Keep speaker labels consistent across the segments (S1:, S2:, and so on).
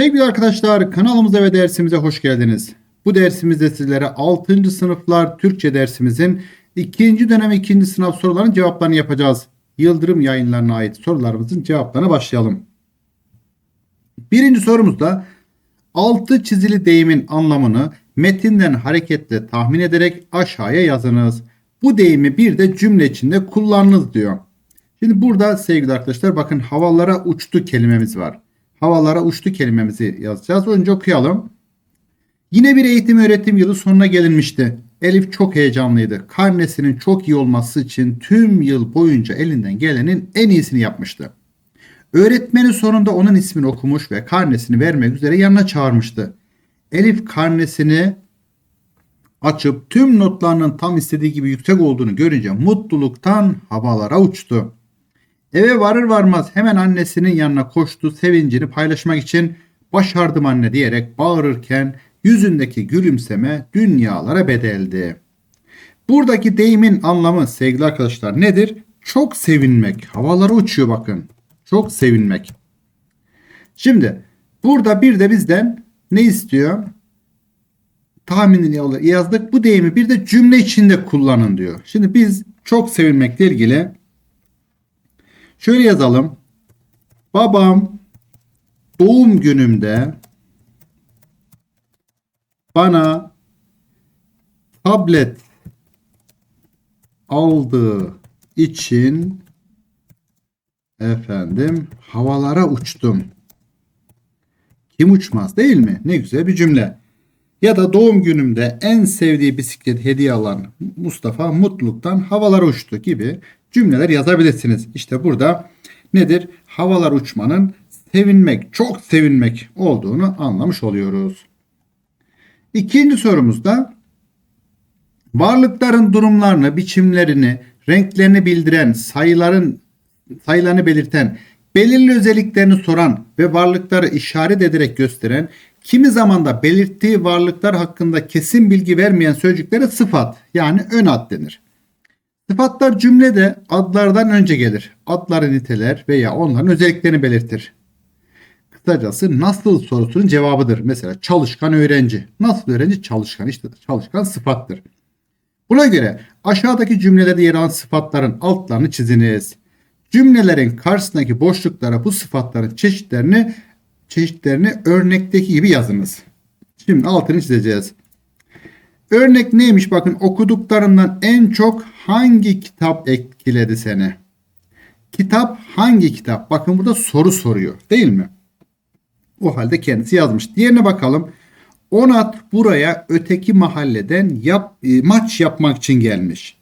S1: Sevgili arkadaşlar kanalımıza ve dersimize hoş geldiniz. Bu dersimizde sizlere 6. sınıflar Türkçe dersimizin 2. dönem 2. sınav sorularının cevaplarını yapacağız. Yıldırım yayınlarına ait sorularımızın cevaplarına başlayalım. Birinci sorumuzda altı çizili deyimin anlamını metinden hareketle tahmin ederek aşağıya yazınız. Bu deyimi bir de cümle içinde kullanınız diyor. Şimdi burada sevgili arkadaşlar bakın havalara uçtu kelimemiz var. Havalara uçtu kelimemizi yazacağız. Önce okuyalım. Yine bir eğitim öğretim yılı sonuna gelinmişti. Elif çok heyecanlıydı. Karnesinin çok iyi olması için tüm yıl boyunca elinden gelenin en iyisini yapmıştı. Öğretmeni sonunda onun ismini okumuş ve karnesini vermek üzere yanına çağırmıştı. Elif karnesini açıp tüm notlarının tam istediği gibi yüksek olduğunu görünce mutluluktan havalara uçtu. Eve varır varmaz hemen annesinin yanına koştu sevincini paylaşmak için başardım anne diyerek bağırırken yüzündeki gülümseme dünyalara bedeldi. Buradaki deyimin anlamı sevgili arkadaşlar nedir? Çok sevinmek. Havalara uçuyor bakın. Çok sevinmek. Şimdi burada bir de bizden ne istiyor? Tahminini yazdık. Bu deyimi bir de cümle içinde kullanın diyor. Şimdi biz çok sevinmekle ilgili şöyle yazalım. Babam doğum günümde bana tablet aldığı için efendim havalara uçtum. Kim uçmaz değil mi? Ne güzel bir cümle. Ya da doğum günümde en sevdiği bisiklet hediye alan Mustafa mutluluktan havalara uçtu gibi cümleler yazabilirsiniz. İşte burada nedir? Havalar uçmanın sevinmek, çok sevinmek olduğunu anlamış oluyoruz. İkinci sorumuzda varlıkların durumlarını, biçimlerini, renklerini bildiren, sayıların sayılarını belirten, belirli özelliklerini soran ve varlıkları işaret ederek gösteren, kimi zaman da belirttiği varlıklar hakkında kesin bilgi vermeyen sözcüklere sıfat yani ön ad denir. Sıfatlar cümlede adlardan önce gelir. Adları niteler veya onların özelliklerini belirtir. Kısacası nasıl sorusunun cevabıdır. Mesela çalışkan öğrenci. Nasıl öğrenci? Çalışkan. İşte çalışkan sıfattır. Buna göre aşağıdaki cümlelerde yer alan sıfatların altlarını çiziniz. Cümlelerin karşısındaki boşluklara bu sıfatların çeşitlerini çeşitlerini örnekteki gibi yazınız. Şimdi altını çizeceğiz. Örnek neymiş bakın okuduklarından en çok hangi kitap etkiledi seni? Kitap hangi kitap? Bakın burada soru soruyor değil mi? O halde kendisi yazmış. Diğerine bakalım. Onat buraya öteki mahalleden yap, e, maç yapmak için gelmiş.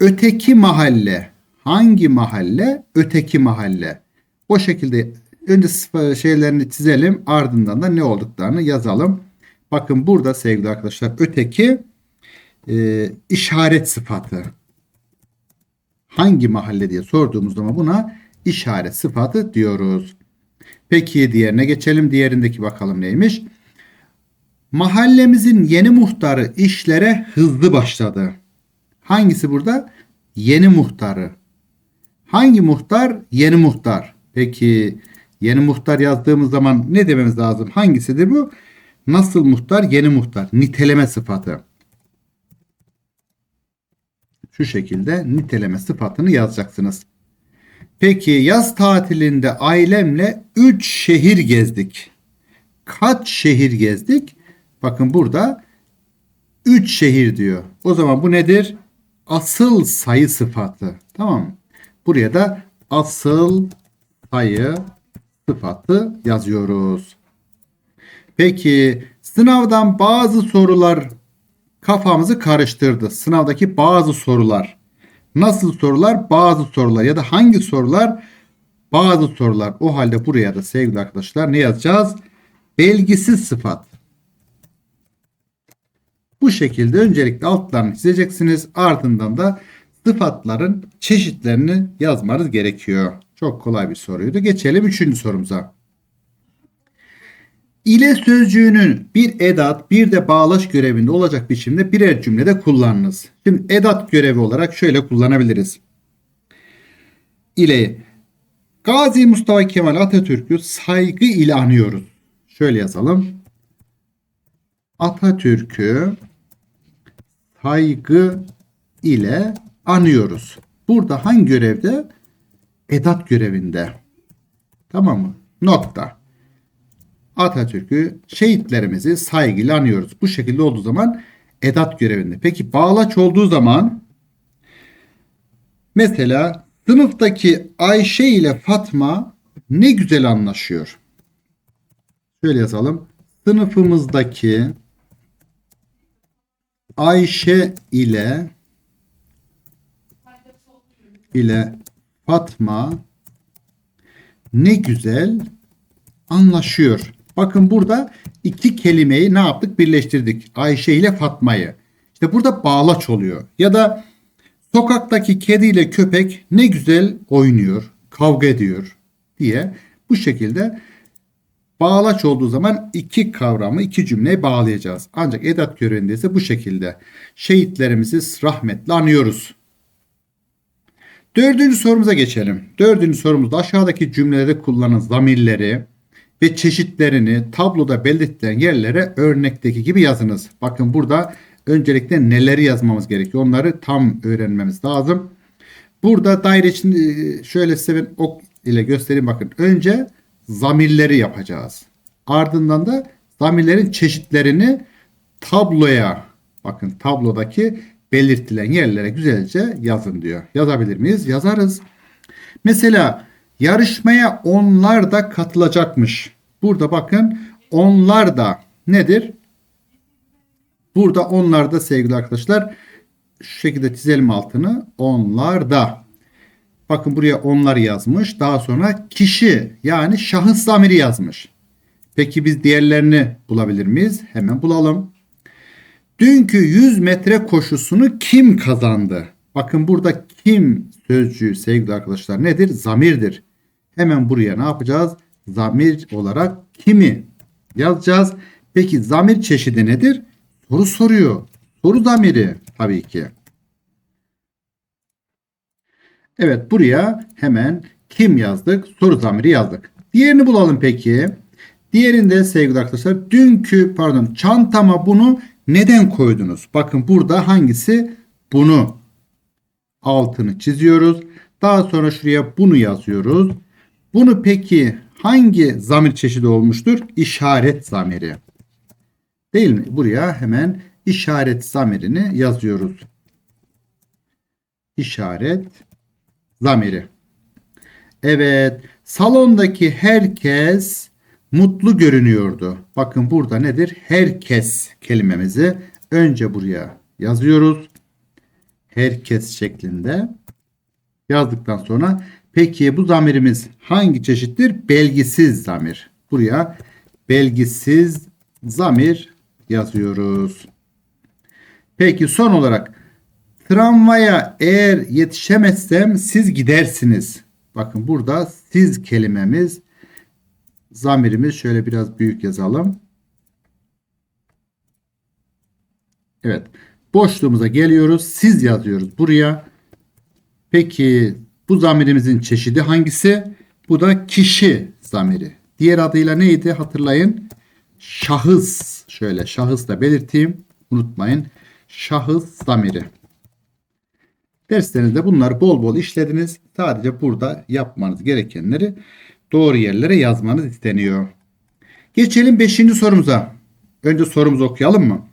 S1: Öteki mahalle hangi mahalle? Öteki mahalle. O şekilde önce şeylerini çizelim ardından da ne olduklarını yazalım. Bakın burada sevgili arkadaşlar öteki e, işaret sıfatı. Hangi mahalle diye sorduğumuz zaman buna işaret sıfatı diyoruz. Peki diğerine geçelim. Diğerindeki bakalım neymiş? Mahallemizin yeni muhtarı işlere hızlı başladı. Hangisi burada? Yeni muhtarı. Hangi muhtar? Yeni muhtar. Peki yeni muhtar yazdığımız zaman ne dememiz lazım? Hangisidir bu? Nasıl muhtar? Yeni muhtar. Niteleme sıfatı. Şu şekilde niteleme sıfatını yazacaksınız. Peki yaz tatilinde ailemle 3 şehir gezdik. Kaç şehir gezdik? Bakın burada 3 şehir diyor. O zaman bu nedir? Asıl sayı sıfatı. Tamam mı? Buraya da asıl sayı sıfatı yazıyoruz. Peki sınavdan bazı sorular kafamızı karıştırdı. Sınavdaki bazı sorular. Nasıl sorular? Bazı sorular ya da hangi sorular? Bazı sorular. O halde buraya da sevgili arkadaşlar ne yazacağız? Belgisiz sıfat. Bu şekilde öncelikle altlarını çizeceksiniz. Ardından da sıfatların çeşitlerini yazmanız gerekiyor. Çok kolay bir soruydu. Geçelim üçüncü sorumuza. İle sözcüğünün bir edat bir de bağlaç görevinde olacak biçimde birer cümlede kullanınız. Şimdi edat görevi olarak şöyle kullanabiliriz. İle Gazi Mustafa Kemal Atatürk'ü saygı ile anıyoruz. Şöyle yazalım. Atatürk'ü saygı ile anıyoruz. Burada hangi görevde? Edat görevinde. Tamam mı? Nokta. Atatürk'ü şehitlerimizi saygıyla anıyoruz. Bu şekilde olduğu zaman edat görevinde. Peki bağlaç olduğu zaman mesela sınıftaki Ayşe ile Fatma ne güzel anlaşıyor. Şöyle yazalım. Sınıfımızdaki Ayşe ile ile Fatma ne güzel anlaşıyor. Bakın burada iki kelimeyi ne yaptık? Birleştirdik. Ayşe ile Fatma'yı. İşte burada bağlaç oluyor. Ya da sokaktaki kedi ile köpek ne güzel oynuyor, kavga ediyor diye bu şekilde bağlaç olduğu zaman iki kavramı, iki cümleyi bağlayacağız. Ancak edat görevinde ise bu şekilde. Şehitlerimizi rahmetle anıyoruz. Dördüncü sorumuza geçelim. Dördüncü sorumuzda aşağıdaki cümlelerde kullanılan zamirleri ve çeşitlerini tabloda belirtilen yerlere örnekteki gibi yazınız. Bakın burada öncelikle neleri yazmamız gerekiyor. Onları tam öğrenmemiz lazım. Burada daire için e, şöyle size ben ok ile göstereyim bakın. Önce zamirleri yapacağız. Ardından da zamirlerin çeşitlerini tabloya bakın tablodaki belirtilen yerlere güzelce yazın diyor. Yazabilir miyiz? Yazarız. Mesela yarışmaya onlar da katılacakmış. Burada bakın onlar da nedir? Burada onlar da sevgili arkadaşlar şu şekilde çizelim altını. Onlar da. Bakın buraya onlar yazmış. Daha sonra kişi yani şahıs zamiri yazmış. Peki biz diğerlerini bulabilir miyiz? Hemen bulalım. Dünkü 100 metre koşusunu kim kazandı? Bakın burada kim sözcüğü sevgili arkadaşlar nedir? Zamirdir. Hemen buraya ne yapacağız? Zamir olarak kimi yazacağız. Peki zamir çeşidi nedir? Soru soruyor. Soru zamiri tabii ki. Evet buraya hemen kim yazdık? Soru zamiri yazdık. Diğerini bulalım peki. Diğerinde sevgili arkadaşlar dünkü pardon çantama bunu neden koydunuz? Bakın burada hangisi? Bunu altını çiziyoruz. Daha sonra şuraya bunu yazıyoruz. Bunu peki hangi zamir çeşidi olmuştur? İşaret zamiri. Değil mi? Buraya hemen işaret zamirini yazıyoruz. İşaret zamiri. Evet, salondaki herkes mutlu görünüyordu. Bakın burada nedir? Herkes kelimemizi önce buraya yazıyoruz. Herkes şeklinde yazdıktan sonra peki bu zamirimiz hangi çeşittir? Belgisiz zamir. Buraya belgisiz zamir yazıyoruz. Peki son olarak tramvaya eğer yetişemezsem siz gidersiniz. Bakın burada siz kelimemiz zamirimiz şöyle biraz büyük yazalım. Evet. Boşluğumuza geliyoruz. Siz yazıyoruz buraya. Peki bu zamirimizin çeşidi hangisi? Bu da kişi zamiri. Diğer adıyla neydi hatırlayın. Şahıs. Şöyle şahıs da belirteyim. Unutmayın. Şahıs zamiri. Derslerinizde bunları bol bol işlediniz. Sadece burada yapmanız gerekenleri doğru yerlere yazmanız isteniyor. Geçelim 5. sorumuza. Önce sorumuzu okuyalım mı?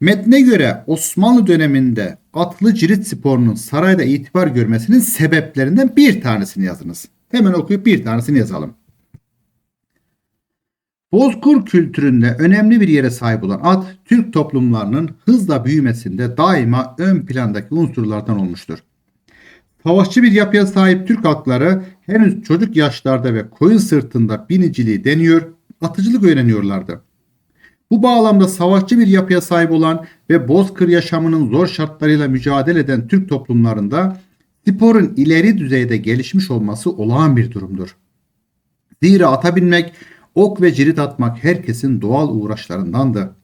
S1: Metne göre Osmanlı döneminde atlı cirit sporunun sarayda itibar görmesinin sebeplerinden bir tanesini yazınız. Hemen okuyup bir tanesini yazalım. Bozkur kültüründe önemli bir yere sahip olan at, Türk toplumlarının hızla büyümesinde daima ön plandaki unsurlardan olmuştur. Savaşçı bir yapıya sahip Türk halkları henüz çocuk yaşlarda ve koyun sırtında biniciliği deniyor, atıcılık öğreniyorlardı. Bu bağlamda savaşçı bir yapıya sahip olan ve bozkır yaşamının zor şartlarıyla mücadele eden Türk toplumlarında sporun ileri düzeyde gelişmiş olması olağan bir durumdur. Zira ata binmek, ok ve cirit atmak herkesin doğal uğraşlarındandı.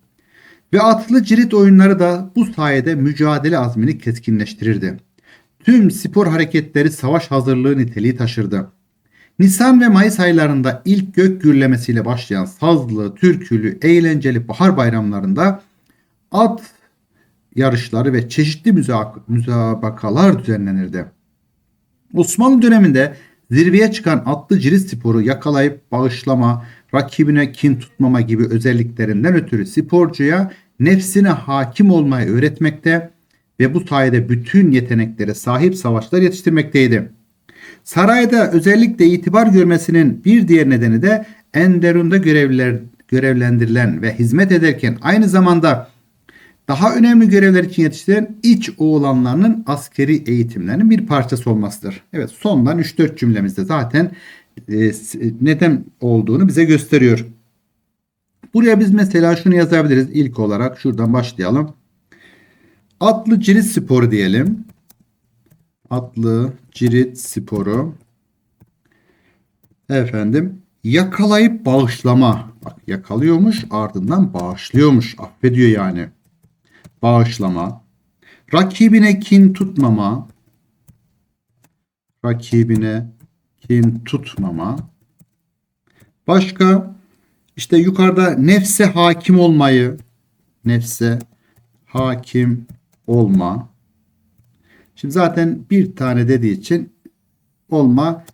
S1: Ve atlı cirit oyunları da bu sayede mücadele azmini keskinleştirirdi. Tüm spor hareketleri savaş hazırlığı niteliği taşırdı. Nisan ve Mayıs aylarında ilk gök gürlemesiyle başlayan sazlı, türkülü, eğlenceli bahar bayramlarında at yarışları ve çeşitli müza- müsabakalar düzenlenirdi. Osmanlı döneminde zirveye çıkan atlı cirit sporu yakalayıp bağışlama, rakibine kin tutmama gibi özelliklerinden ötürü sporcuya nefsine hakim olmayı öğretmekte ve bu sayede bütün yeteneklere sahip savaşlar yetiştirmekteydi. Sarayda özellikle itibar görmesinin bir diğer nedeni de Enderun'da görevliler, görevlendirilen ve hizmet ederken aynı zamanda daha önemli görevler için yetiştirilen iç oğlanlarının askeri eğitimlerinin bir parçası olmasıdır. Evet sondan 3-4 cümlemizde zaten e, neden olduğunu bize gösteriyor. Buraya biz mesela şunu yazabiliriz ilk olarak şuradan başlayalım. Atlı cirit sporu diyelim. Atlı cirit sporu. Efendim yakalayıp bağışlama. Bak yakalıyormuş ardından bağışlıyormuş. Affediyor yani. Bağışlama. Rakibine kin tutmama. Rakibine kin tutmama. Başka işte yukarıda nefse hakim olmayı, nefse hakim olma. Şimdi zaten bir tane dediği için olma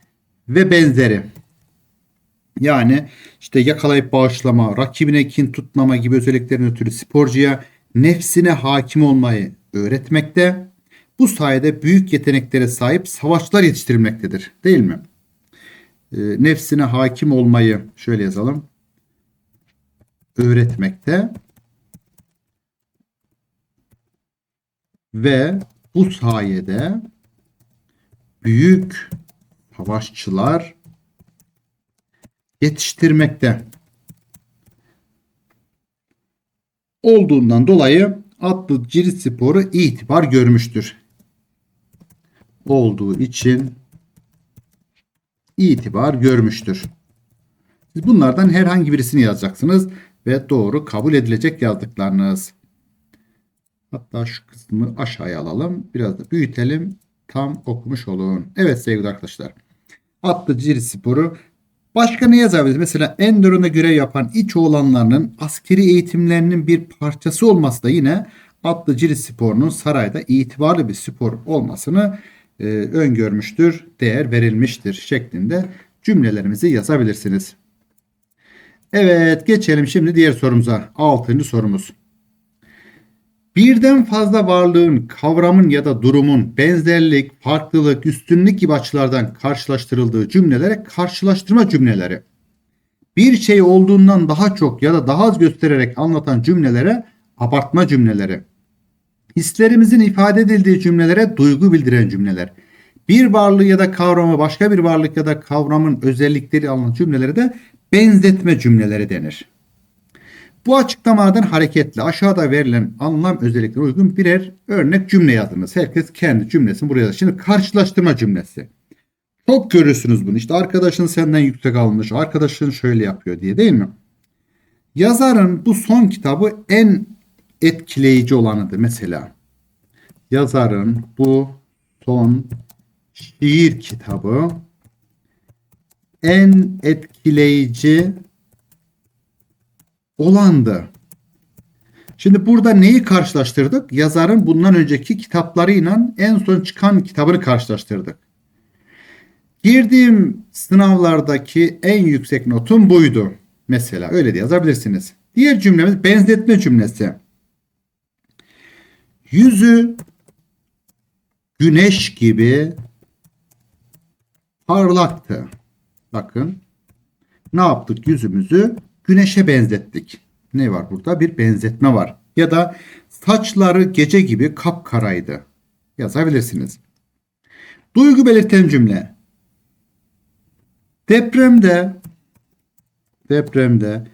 S1: ve benzeri. Yani işte yakalayıp bağışlama, rakibine kin tutmama gibi özelliklerin ötürü sporcuya nefsine hakim olmayı öğretmekte. Bu sayede büyük yeteneklere sahip savaşçılar yetiştirilmektedir. Değil mi? E, nefsine hakim olmayı şöyle yazalım. Öğretmekte. Ve bu sayede büyük savaşçılar yetiştirmekte olduğundan dolayı atlı cirit sporu itibar görmüştür. Olduğu için itibar görmüştür. Siz bunlardan herhangi birisini yazacaksınız ve doğru kabul edilecek yazdıklarınız. Hatta şu kısmı aşağıya alalım. Biraz da büyütelim. Tam okumuş olun. Evet sevgili arkadaşlar. Atlı cirit sporu Başka ne yazabiliriz? Mesela Enderun'a görev yapan iç oğlanlarının askeri eğitimlerinin bir parçası olması da yine atlı cirit sporunun sarayda itibarlı bir spor olmasını e, öngörmüştür, değer verilmiştir şeklinde cümlelerimizi yazabilirsiniz. Evet geçelim şimdi diğer sorumuza. Altıncı sorumuz. Birden fazla varlığın, kavramın ya da durumun benzerlik, farklılık, üstünlük gibi açılardan karşılaştırıldığı cümlelere karşılaştırma cümleleri. Bir şey olduğundan daha çok ya da daha az göstererek anlatan cümlelere abartma cümleleri. Hislerimizin ifade edildiği cümlelere duygu bildiren cümleler. Bir varlığı ya da kavramı başka bir varlık ya da kavramın özellikleri alınan cümlelere de benzetme cümleleri denir. Bu açıklamadan hareketle aşağıda verilen anlam özelliklerine uygun birer örnek cümle yazınız. Herkes kendi cümlesini buraya yazır. Şimdi karşılaştırma cümlesi. Çok görürsünüz bunu. İşte arkadaşın senden yüksek almış, arkadaşın şöyle yapıyor diye değil mi? Yazarın bu son kitabı en etkileyici olanıdır mesela. Yazarın bu son şiir kitabı en etkileyici olandı. Şimdi burada neyi karşılaştırdık? Yazarın bundan önceki kitaplarıyla en son çıkan kitabını karşılaştırdık. Girdiğim sınavlardaki en yüksek notum buydu. Mesela öyle de yazabilirsiniz. Diğer cümlemiz benzetme cümlesi. Yüzü güneş gibi parlaktı. Bakın ne yaptık yüzümüzü güneşe benzettik. Ne var burada? Bir benzetme var. Ya da saçları gece gibi kapkaraydı. Yazabilirsiniz. Duygu belirten cümle. Depremde depremde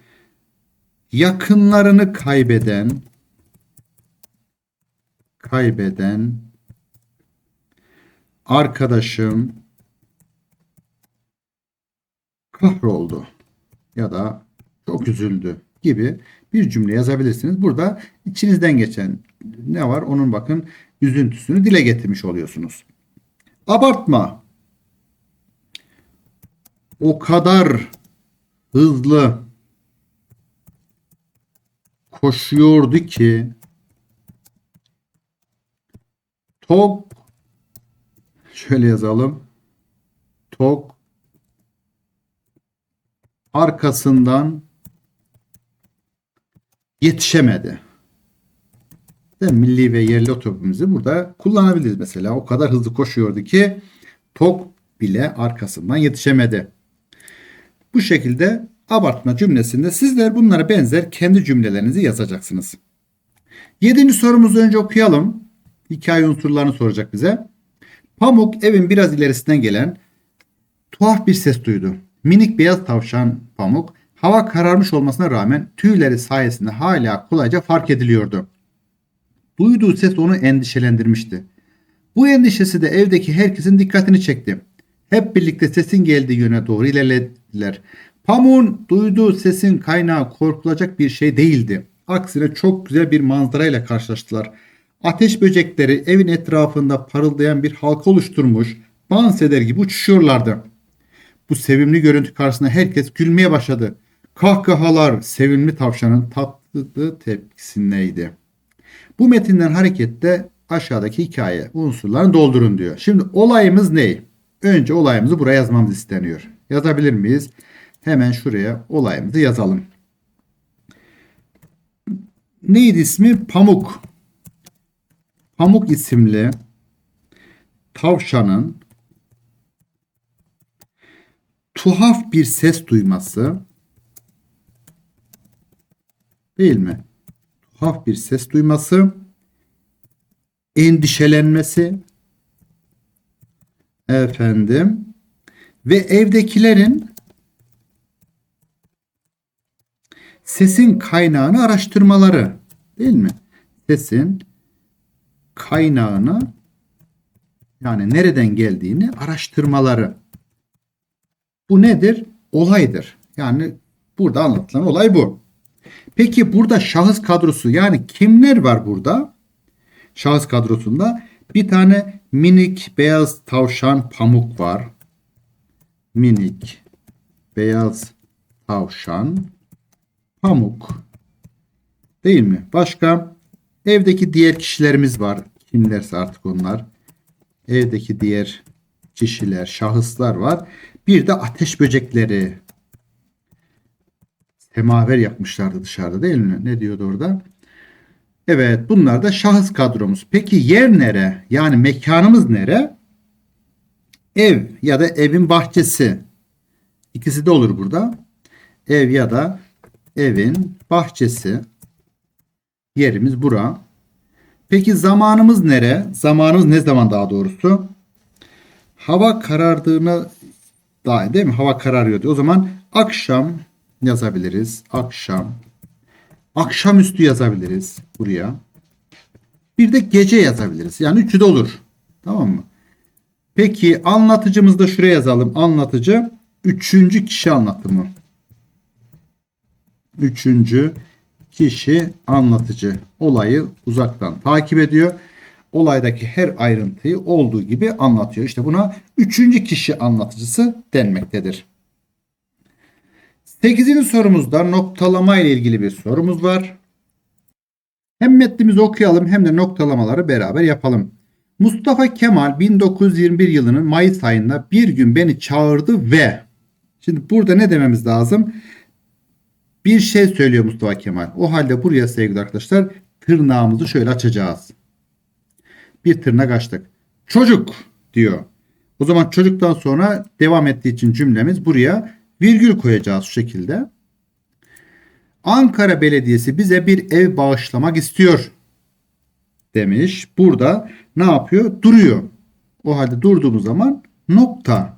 S1: yakınlarını kaybeden kaybeden arkadaşım kahroldu ya da çok üzüldü gibi bir cümle yazabilirsiniz. Burada içinizden geçen ne var onun bakın üzüntüsünü dile getirmiş oluyorsunuz. Abartma. o kadar hızlı koşuyordu ki tok şöyle yazalım tok arkasından yetişemedi. De milli ve yerli otobüsümüzü burada kullanabiliriz mesela. O kadar hızlı koşuyordu ki tok bile arkasından yetişemedi. Bu şekilde abartma cümlesinde sizler bunlara benzer kendi cümlelerinizi yazacaksınız. Yedinci sorumuzu önce okuyalım. Hikaye unsurlarını soracak bize. Pamuk evin biraz ilerisinden gelen tuhaf bir ses duydu. Minik beyaz tavşan Pamuk hava kararmış olmasına rağmen tüyleri sayesinde hala kolayca fark ediliyordu. Duyduğu ses onu endişelendirmişti. Bu endişesi de evdeki herkesin dikkatini çekti. Hep birlikte sesin geldiği yöne doğru ilerlediler. Pamuk'un duyduğu sesin kaynağı korkulacak bir şey değildi. Aksine çok güzel bir manzarayla karşılaştılar. Ateş böcekleri evin etrafında parıldayan bir halka oluşturmuş, dans eder gibi uçuşuyorlardı. Bu sevimli görüntü karşısında herkes gülmeye başladı. Kahkahalar sevimli tavşanın tatlı tepkisindeydi. Bu metinden hareketle aşağıdaki hikaye unsurlarını doldurun diyor. Şimdi olayımız ne? Önce olayımızı buraya yazmamız isteniyor. Yazabilir miyiz? Hemen şuraya olayımızı yazalım. Neydi ismi? Pamuk. Pamuk isimli tavşanın tuhaf bir ses duyması değil mi? Tuhaf bir ses duyması, endişelenmesi efendim ve evdekilerin sesin kaynağını araştırmaları değil mi? Sesin kaynağını yani nereden geldiğini araştırmaları. Bu nedir? Olaydır. Yani burada anlatılan olay bu. Peki burada şahıs kadrosu yani kimler var burada? Şahıs kadrosunda bir tane minik beyaz tavşan pamuk var. Minik beyaz tavşan pamuk. Değil mi? Başka evdeki diğer kişilerimiz var. Kimlerse artık onlar. Evdeki diğer kişiler, şahıslar var. Bir de ateş böcekleri. Semaver yapmışlardı dışarıda değil mi? Ne diyordu orada? Evet bunlar da şahıs kadromuz. Peki yer nere? Yani mekanımız nere? Ev ya da evin bahçesi. İkisi de olur burada. Ev ya da evin bahçesi. Yerimiz bura. Peki zamanımız nere? Zamanımız ne zaman daha doğrusu? Hava karardığına daha değil mi? Hava kararıyordu. O zaman akşam yazabiliriz. Akşam. Akşamüstü yazabiliriz buraya. Bir de gece yazabiliriz. Yani üçü de olur. Tamam mı? Peki anlatıcımızı da şuraya yazalım. Anlatıcı üçüncü kişi anlatımı. Üçüncü kişi anlatıcı olayı uzaktan takip ediyor. Olaydaki her ayrıntıyı olduğu gibi anlatıyor. İşte buna üçüncü kişi anlatıcısı denmektedir. Sekizinci sorumuzda noktalama ile ilgili bir sorumuz var. Hem metnimizi okuyalım hem de noktalamaları beraber yapalım. Mustafa Kemal 1921 yılının Mayıs ayında bir gün beni çağırdı ve şimdi burada ne dememiz lazım? Bir şey söylüyor Mustafa Kemal. O halde buraya sevgili arkadaşlar tırnağımızı şöyle açacağız. Bir tırnak açtık. Çocuk diyor. O zaman çocuktan sonra devam ettiği için cümlemiz buraya virgül koyacağız şu şekilde. Ankara Belediyesi bize bir ev bağışlamak istiyor demiş. Burada ne yapıyor? Duruyor. O halde durduğumuz zaman nokta.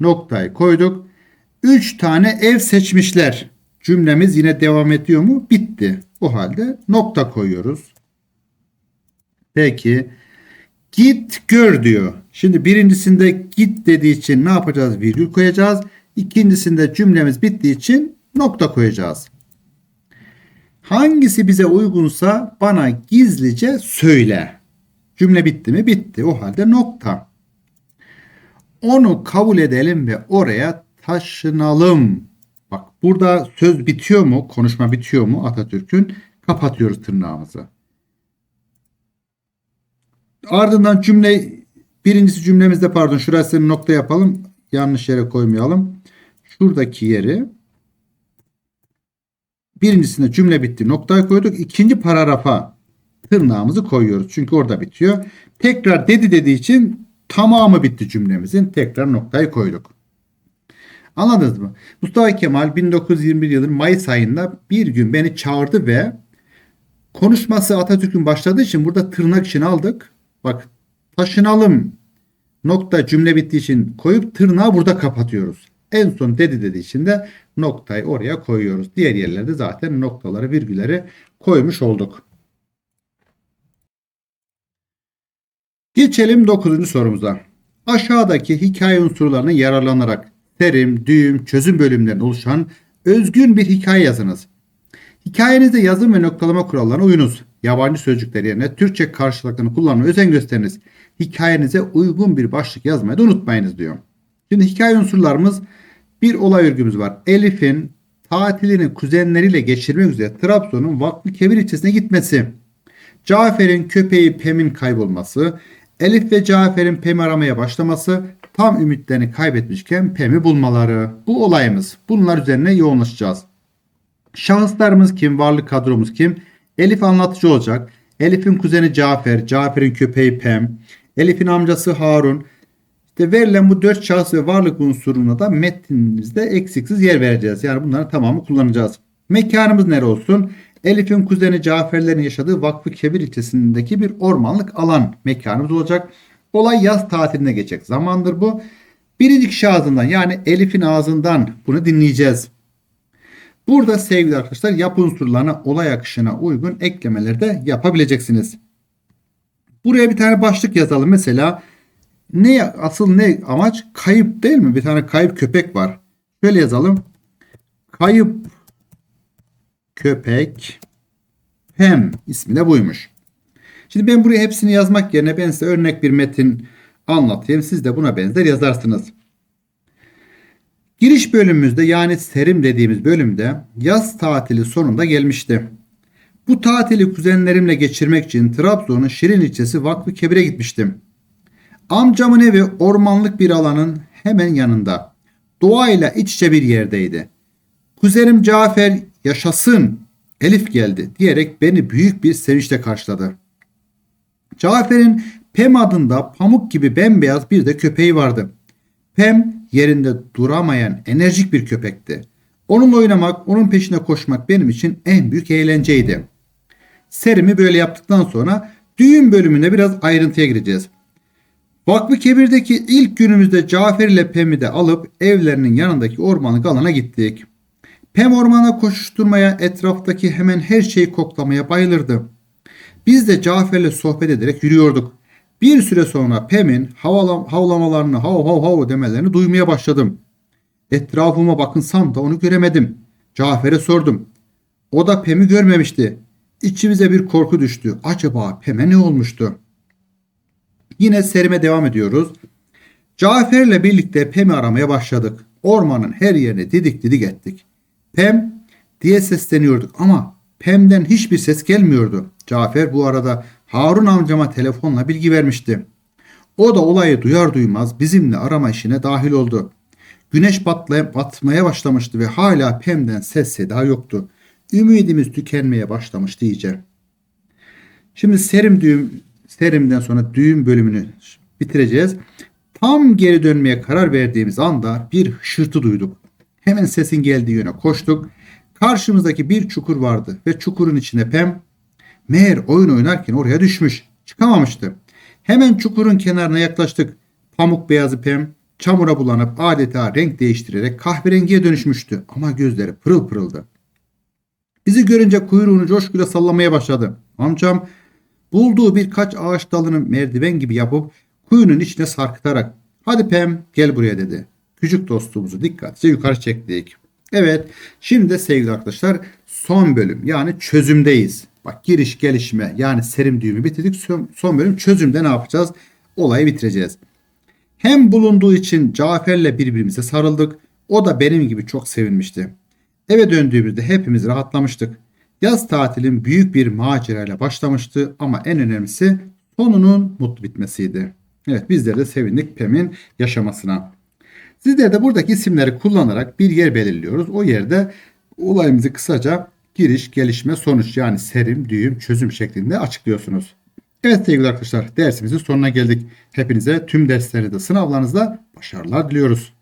S1: Noktayı koyduk. 3 tane ev seçmişler. Cümlemiz yine devam ediyor mu? Bitti. O halde nokta koyuyoruz. Peki git gör diyor. Şimdi birincisinde git dediği için ne yapacağız? Virgül koyacağız. İkincisinde cümlemiz bittiği için nokta koyacağız. Hangisi bize uygunsa bana gizlice söyle. Cümle bitti mi? Bitti. O halde nokta. Onu kabul edelim ve oraya taşınalım. Bak burada söz bitiyor mu? Konuşma bitiyor mu Atatürk'ün? Kapatıyoruz tırnağımızı. Ardından cümle birincisi cümlemizde pardon şurasını nokta yapalım. Yanlış yere koymayalım. Şuradaki yeri birincisinde cümle bitti. Noktayı koyduk. İkinci paragrafa tırnağımızı koyuyoruz. Çünkü orada bitiyor. Tekrar dedi dediği için tamamı bitti cümlemizin. Tekrar noktayı koyduk. Anladınız mı? Mustafa Kemal 1921 yılının Mayıs ayında bir gün beni çağırdı ve konuşması Atatürk'ün başladığı için burada tırnak için aldık. Bak taşınalım nokta cümle bittiği için koyup tırnağı burada kapatıyoruz. En son dedi dediği için de noktayı oraya koyuyoruz. Diğer yerlerde zaten noktaları virgülleri koymuş olduk. Geçelim 9. sorumuza. Aşağıdaki hikaye unsurlarına yararlanarak terim, düğüm, çözüm bölümlerinden oluşan özgün bir hikaye yazınız. Hikayenizde yazım ve noktalama kurallarına uyunuz. Yabancı sözcükler yerine Türkçe karşılıklarını kullanmaya özen gösteriniz. Hikayenize uygun bir başlık yazmayı da unutmayınız diyor. Şimdi hikaye unsurlarımız bir olay örgümüz var. Elif'in tatilini kuzenleriyle geçirmek üzere Trabzon'un Vakfı Kebir ilçesine gitmesi. Cafer'in köpeği Pem'in kaybolması. Elif ve Cafer'in Pem'i aramaya başlaması. Tam ümitlerini kaybetmişken Pem'i bulmaları. Bu olayımız. Bunlar üzerine yoğunlaşacağız. Şahıslarımız kim? Varlık kadromuz kim? Elif anlatıcı olacak. Elif'in kuzeni Cafer, Cafer'in köpeği Pem, Elif'in amcası Harun. İşte verilen bu dört şahıs ve varlık unsuruna da metnimizde eksiksiz yer vereceğiz. Yani bunların tamamı kullanacağız. Mekanımız nere olsun? Elif'in kuzeni Cafer'lerin yaşadığı Vakfı Kebir ilçesindeki bir ormanlık alan mekanımız olacak. Olay yaz tatiline geçecek zamandır bu. Birinci kişi ağzından yani Elif'in ağzından bunu dinleyeceğiz. Burada sevgili arkadaşlar yapı unsurlarına olay akışına uygun eklemeleri de yapabileceksiniz. Buraya bir tane başlık yazalım. Mesela ne asıl ne amaç? Kayıp değil mi? Bir tane kayıp köpek var. Şöyle yazalım. Kayıp köpek Pem ismi de buymuş. Şimdi ben buraya hepsini yazmak yerine ben size örnek bir metin anlatayım. Siz de buna benzer yazarsınız. Giriş bölümümüzde yani serim dediğimiz bölümde yaz tatili sonunda gelmişti. Bu tatili kuzenlerimle geçirmek için Trabzon'un Şirin ilçesi Vakfı Kebir'e gitmiştim. Amcamın evi ormanlık bir alanın hemen yanında. Doğayla iç içe bir yerdeydi. Kuzenim Cafer yaşasın Elif geldi diyerek beni büyük bir sevinçle karşıladı. Cafer'in Pem adında pamuk gibi bembeyaz bir de köpeği vardı. Pem yerinde duramayan enerjik bir köpekti. Onunla oynamak, onun peşine koşmak benim için en büyük eğlenceydi. Serimi böyle yaptıktan sonra düğün bölümünde biraz ayrıntıya gireceğiz. Vakfı Kebir'deki ilk günümüzde Cafer ile Pem'i de alıp evlerinin yanındaki ormanlık alana gittik. Pem ormana koşuşturmaya, etraftaki hemen her şeyi koklamaya bayılırdı. Biz de Cafer'le sohbet ederek yürüyorduk. Bir süre sonra Pem'in havlam havlamalarını, hav hav hav demelerini duymaya başladım. Etrafıma bakınsam da onu göremedim. Cafer'e sordum. O da Pem'i görmemişti. İçimize bir korku düştü. Acaba Pem'e ne olmuştu? Yine serime devam ediyoruz. Cafer'le birlikte Pem'i aramaya başladık. Ormanın her yerini didik didik ettik. Pem diye sesleniyorduk ama Pem'den hiçbir ses gelmiyordu. Cafer bu arada Harun amcama telefonla bilgi vermişti. O da olayı duyar duymaz bizimle arama işine dahil oldu. Güneş batlaya, batmaya başlamıştı ve hala Pem'den ses seda yoktu. Ümidimiz tükenmeye başlamıştı iyice. Şimdi serim düğüm, serimden sonra düğüm bölümünü bitireceğiz. Tam geri dönmeye karar verdiğimiz anda bir hışırtı duyduk. Hemen sesin geldiği yöne koştuk. Karşımızdaki bir çukur vardı ve çukurun içine Pem meğer oyun oynarken oraya düşmüş. Çıkamamıştı. Hemen çukurun kenarına yaklaştık. Pamuk beyazı Pem çamura bulanıp adeta renk değiştirerek kahverengiye dönüşmüştü ama gözleri pırıl pırıldı. Bizi görünce kuyruğunu coşkuyla sallamaya başladı. Amcam bulduğu birkaç ağaç dalını merdiven gibi yapıp kuyunun içine sarkıtarak hadi Pem gel buraya dedi. Küçük dostumuzu dikkatlice yukarı çektik. Evet şimdi de sevgili arkadaşlar son bölüm yani çözümdeyiz. Bak giriş gelişme yani serim düğümü bitirdik. Son, son bölüm çözümde ne yapacağız? Olayı bitireceğiz. Hem bulunduğu için Cafer'le birbirimize sarıldık. O da benim gibi çok sevinmişti. Eve döndüğümüzde hepimiz rahatlamıştık. Yaz tatilin büyük bir macerayla başlamıştı ama en önemlisi sonunun mutlu bitmesiydi. Evet bizler de sevindik Pem'in yaşamasına. Sizler de buradaki isimleri kullanarak bir yer belirliyoruz. O yerde olayımızı kısaca giriş, gelişme, sonuç yani serim, düğüm, çözüm şeklinde açıklıyorsunuz. Evet sevgili arkadaşlar dersimizin sonuna geldik. Hepinize tüm derslerinizde sınavlarınızda başarılar diliyoruz.